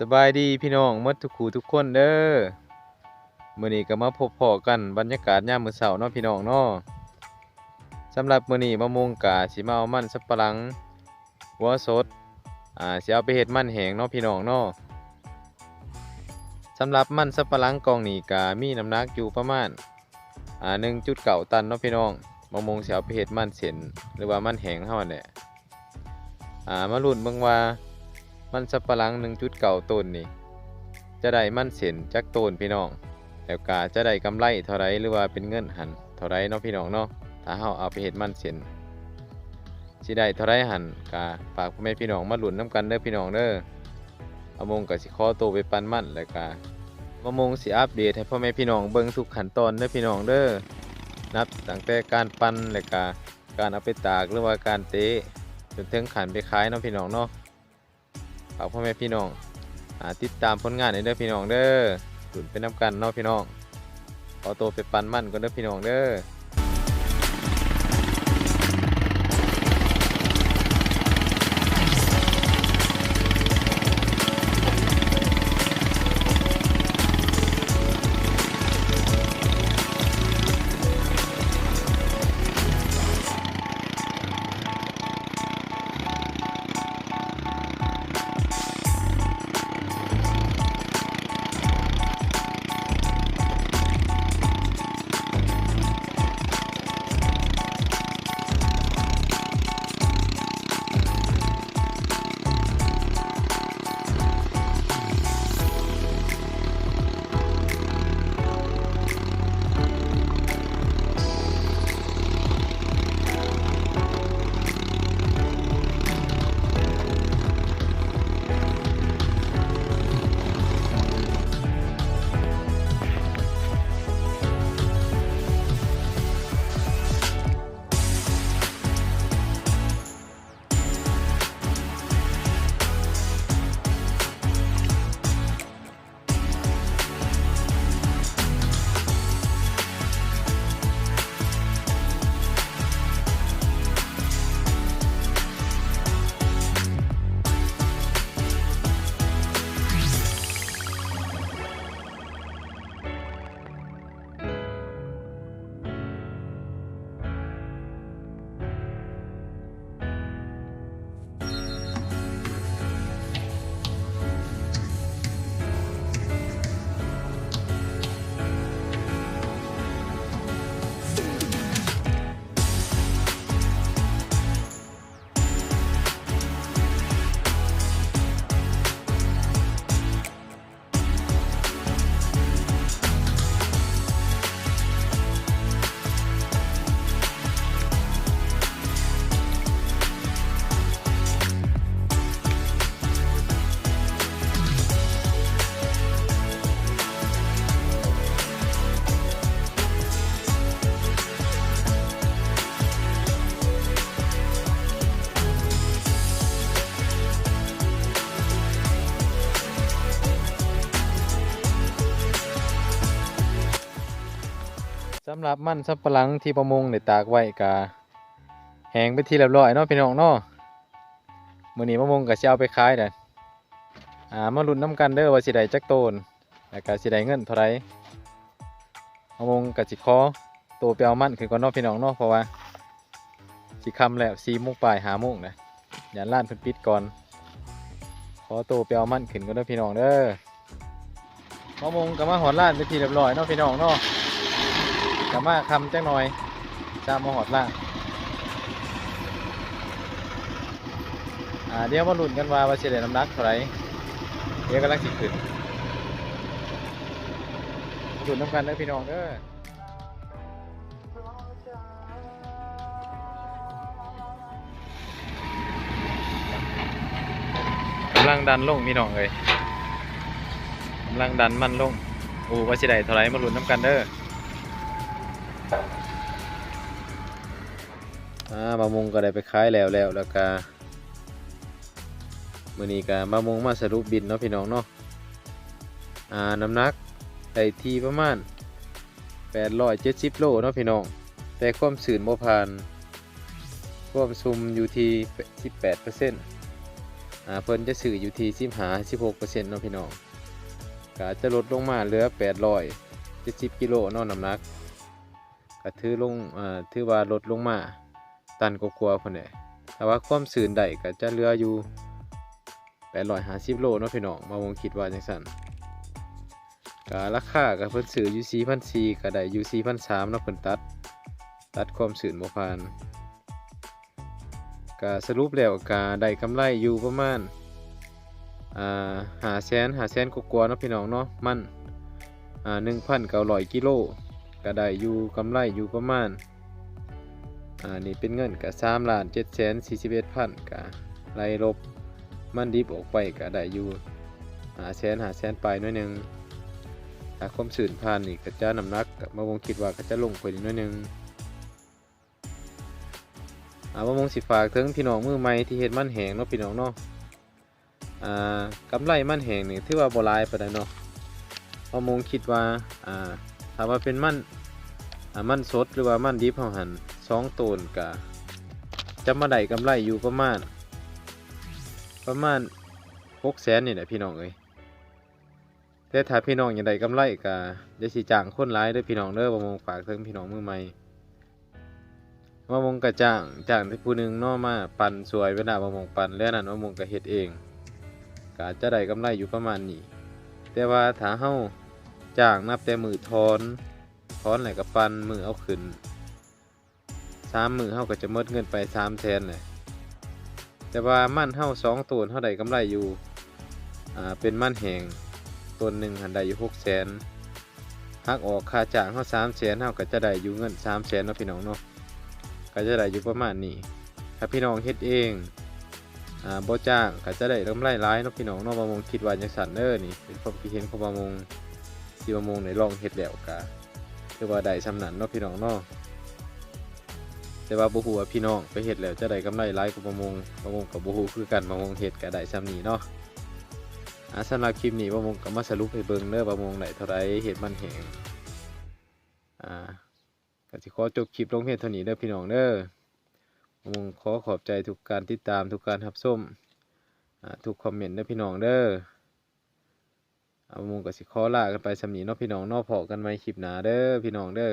สบายดีพี่น้องมดทุกคูทุกคนเด้อมื้อนี้ก็มาพบพอกันบรรยากาศยามมื้อเช้าเนาะพี่น้องเนาะสำหรับมื้อนี้มะม่วงกาสิมาเอามันสับปะหลังหัวสดอ่าสิเอาไปเฮ็ดมันแหงเนาะพี่น้องเนาะสำหรับมันสับปะหลังกองนี้ก็มีน้ำหนักอยู่ประมาณอ่า1.9ตันเนาะพี่น้องมะม่วงสิเอาไปเฮ็ดมันเส้นหรือว่ามันแหงเฮานั่นแหละอ่ามาลุ้นเบิ่งว่า มันสับปะหลัง1.9ต้นนี่ จะได้มันเส้นจักต้นพี่น้องแล้วก็จะได้กำไรเท่าไรหรือว่าเป็นเงินหันเท่าไรเนาะพี่น้องเนาะถ้าเฮาเอาไปเฮ็ดมันเส้นสิได้เท่าไรหันก็ฝากพ่อแม่พี่น้องมาหลุ้นนํกันเด้อพี่น้องเด้ออามงก็สิขอโตไปปันมันแล้วก็มะมงสิอัปเดตให้พ่อแม่พี่น้องเบิ่งทุกขั้นตอนเด้อพี่น้องเด้อนับตั้งแต่การปันแล้วก็การเอาไปตากหรือว่าการเตะจนถึงขันไปขายเนาะพี่น้องเนาะ ฝากพ่อแม่พี่น้องอติดตามผลงานในเด้อพี่น้องเด้อดุนเป็นน้ำกันเนาะพี่น้องขอตัวไปปันมั่นก่อนเด้อพี่น้องเด้อ สำหรับมันสับปะหลังที่ประมงได้ตากไว้กะแหงไปนที่เรียบร้อยเนาะพี่น้องเนาะมื้อนี้ประมงก็สิเอาไปขายเด้อ่ามาลุ้นนํกันเด้อว่าสิได้จักโตนแล้วก็สิได้เงินเท่าไหร่ประมงก็สิขอตัวไปเอามันขึ้นก่อนเนาะพี่น้องเนาะเพราะว่าสิค่ำแล้ว4:00นปลาย5:00นนะอย่าร้านเพิ่นปิดก่อนขอตัวไปเอามันขึ้นก่อนเด้อพี่น้องเด้อประมงก็มาหอดร้านไปนที่เรียบร้อยเนาะพี่น้องเนาะ กลับมาคำจังหน่อยจะมาหอดล่างอ่าเดี๋ยวมาลุ้นกันว่าว่าสิได้น้ำหนักเท่าไรเดี๋ยวกำลังสิขึ้นลุ้นน้ำกันเด้อพี่น้องเด้อกำลังดันลงพี่น้องเลยกำลังดันมันลงโอ้ว่าสิได้เท่าไรมาลุ้นน้ำกันเด้อ อ่ามะมงก็ได้ไปขายแล้วแล้วแล้วก็มือนี้ก็มะม่วงมาสรุปบินเนาะพี่น้องเนาะอ่าน้ำหนักได้ที่ประมาณ870โลเนาะพี่น้อง แต่ความสื่นบ่ผ่านความซุมอยู่ที่ 18%ออ่าเพิ่นจะซื้ออยู่ที่15-16%เนาะพี่น้องก็จะลดลงมาเหลือ870กิโลเนาะน้ำหนัก ก็ถือลงอ่าถือว่าลดลงมาตันกว่าๆพุ่นแหละแต่ว่าความสูนได้ก็จะเหลืออยู่850โลเนาะพี่น้องมาวงคิดว่าจังซั่นก็ราคาก็เพิ่นซื้ออยู่4,400ก็ได้อยู่4,300เนาะเพิ่นตัด ตัดความสูนบ่ผ่านก็สรุปแล้วก็ได้กำไรอยู่ประมาณอ่าหาแสนหาแสนกว่าๆเนาะพี่น้องเนาะมันอ่าหนึ่งพันก้าร้อยกิโล ก็ได้อยู่กำไรอยู่ประมาณอ่านี่เป็นเงินก็สามล้านเจ็ดแสนสี่สิบเอ็ดพันก็ไล่ลบมันดิบออกไปก็ได้อยู่หาแสนหาแสนไปน้อยหนึ่งถ้าความสื่นผ่านนี่ก็จะน้ำหนักมาวงคิดว่าก็จะลงไปนิดหน้อยหนึ่งอาว่ามงสิฝากถึงพี่น้องมือใหม่ที่เฮ็ดมันแหงเนาะพี่น้องเนาะอ่ากำไรมันแหงนี่ถือว่าบ่หลายปานใดเนาะเพราะมงคิดว่าอ่า ถ้าว่าเป็นมันอ่ามันสดหรือว่ามันดิบเฮาหั่น2ต้นก็จะมาได้กำไรอยู่ประมาณ ประมาณ600,000นี่แหละพี่น้องเอ้ยแต่ถ้าพี่น้องอยากได้กำไรก็อย่าสิจ้างคนหลายด้อพี่น้องเด้อบ่มงฝากถึงพี่น้องมือใหม่มะมงกระจ้างจ้างที่ผู้หนึ่งนอมาปั่นสวยเวลามะมงปั่นแล้วนั้นมะมงก็เฮ็ดเองกาจจะได้กำไรอยู่ประมาณนี้ แต่ว่าถ้าเฮา จ้างนับแต่มือทอนทอนแล้วก็ปั่นมือเอาขึ้นสามมือเฮาก็จะหมดเงินไปสามแสนเลยแต่ว่ามันเฮาสองตัวเฮาได้กำไรอยู่อ่าเป็นมันแห่งตัวหนึ่งหันได้อยู่หกแสนหักออกค่าจ้างเฮาสามแสนเฮาก็จะได้อยู่เงินสามแสนเนาะพี่น้องเนาะก็จะได้อยู่ประมาณนี้ถ้าพี่น้องเฮ็ดเองอ่าบ่จ้างก็จะได้กำไรหลายเนาะพี่น้องเนาะบางมงคิดว่าจังซั่นเด้อนี่เป็นความคิดเห็นของบางมง ที่บางมงได้ลองเฮ็ดแล้วก็คือว่าได้สำนันเนาะพี่น้องเนาะแต่ว่าบ่ฮู้ว่าพี่น้องไปเฮ็ดแล้วจะได้กำไรหลายกว่าบางมงบางมงก็บ่ฮู้คือกันบางมงเฮ็ดก็ได้ส่ำนี้เนาะอ่าสำหรับคลิปนี้บางมงก็มาสรุปให้เบิ่งเด้อบางมงได้เท่าใดเฮ็ดมันแหงอ่าก็สิขอจบคลิปลงเพียงเท่านี้เด้อพี่น้องเด้อผมงขอขอบใจทุกการติดตามทุกการรับชมอ่าทุกคอมเมนต์เด้อพี่น้องเด้อ เอาผมก็สิขอลากันไปสำนีเนาะพี่น้องเนาะพอกันไหมคลิปหนาเด้อพี่น้องเด้อ